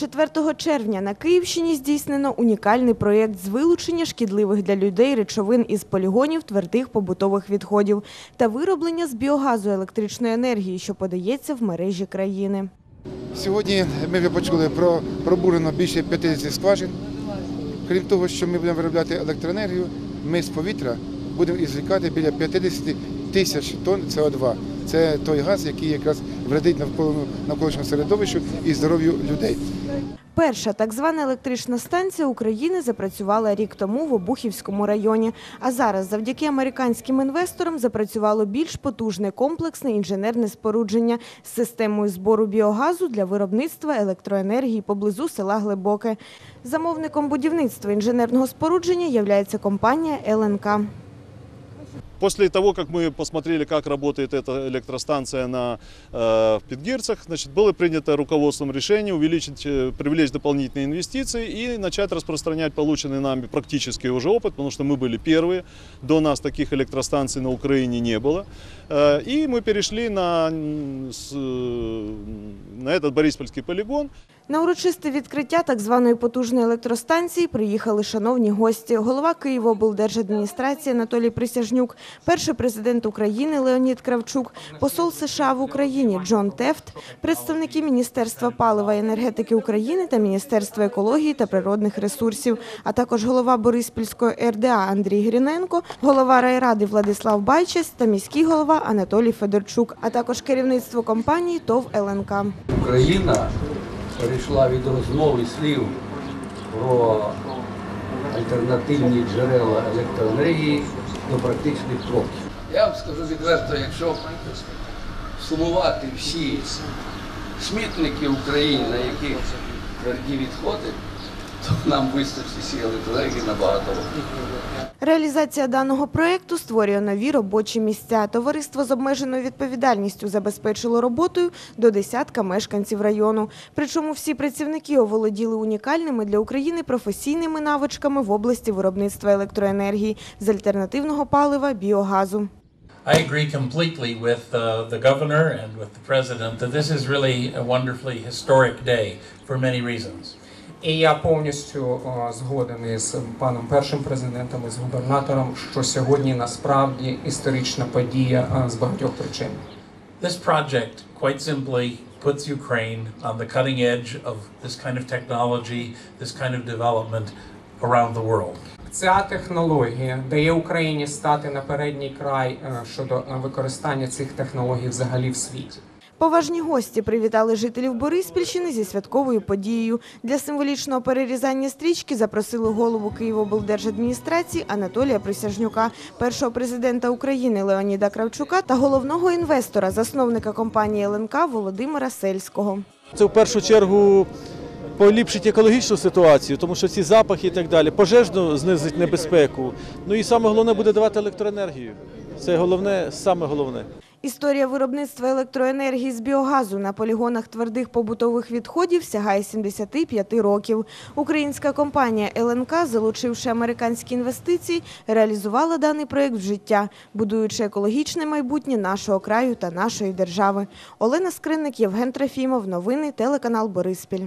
4 червня на Київщині здійснено унікальний проєкт з вилучення шкідливих для людей речовин із полігонів твердих побутових відходів та вироблення з біогазу електричної енергії, що подається в мережі країни. Сьогодні ми почули про пробурено більше 50 скважин. Крім того, що ми будемо виробляти електроенергію, ми з повітря будемо ізвікати біля 50 тисяч тонн СО2. Це той газ, який якраз вредить навколо навколишньому середовищу і здоров'ю людей. Перша так звана електрична станція України запрацювала рік тому в Обухівському районі. А зараз, завдяки американським інвесторам, запрацювало більш потужне комплексне інженерне спорудження з системою збору біогазу для виробництва електроенергії поблизу села Глибоке. Замовником будівництва інженерного спорудження являється компанія ЛНК. После того, как мы посмотрели, как работает эта электростанция на э, Петгирцах, значит, было принято руководством решение увеличить, э, привлечь дополнительные инвестиции и начать распространять полученный нами практический уже опыт, потому что мы были первые, до нас таких электростанций на Украине не было. Э, и мы перешли на, м, с, э, на этот Бориспольский полигон, На урочисте відкриття так званої потужної електростанції приїхали шановні гості. Голова Києвоблдержадміністрації Анатолій Присяжнюк, перший президент України Леонід Кравчук, посол США в Україні Джон Тефт, представники Міністерства палива і енергетики України та Міністерства екології та природних ресурсів, а також голова Бориспільської РДА Андрій Гріненко, голова райради Владислав Байчес та міський голова Анатолій Федорчук, а також керівництво компанії ТОВ ЛНК. Україна перейшла від розмови слів про альтернативні джерела електроенергії до практичних кроків. Я вам скажу відверто, якщо сумувати всі смітники України, на яких тверді відходи, то нам вистачить всі електроенергії на багато. Реалізація даного проєкту створює нові робочі місця. Товариство з обмеженою відповідальністю забезпечило роботою до десятка мешканців району. Причому всі працівники оволоділи унікальними для України професійними навичками в області виробництва електроенергії з альтернативного палива біогазу. I agree completely with uh, the governor and with the president that this is really a wonderfully historic day for many reasons. І я повністю згоден із паном першим президентом і з губернатором, що сьогодні насправді історична подія е, з багатьох причин. This project, quite simply, puts Ukraine on the cutting edge of this kind of technology, this kind of development around the world. Ця технологія дає Україні стати на передній край е, щодо е, використання цих технологій взагалі в світі. Поважні гості привітали жителів Бориспільщини зі святковою подією. Для символічного перерізання стрічки запросили голову Києвоблдержадміністрації Анатолія Присяжнюка, першого президента України Леоніда Кравчука та головного інвестора, засновника компанії ЛНК Володимира Сельського. Це в першу чергу поліпшить екологічну ситуацію, тому що ці запахи і так далі, пожежно знизить небезпеку. Ну і саме головне буде давати електроенергію. Це головне, саме головне. Історія виробництва електроенергії з біогазу на полігонах твердих побутових відходів сягає 75 років. Українська компанія ЛНК, залучивши американські інвестиції, реалізувала даний проєкт в життя, будуючи екологічне майбутнє нашого краю та нашої держави. Олена Скринник, Євген Трофімов. Новини телеканал Бориспіль.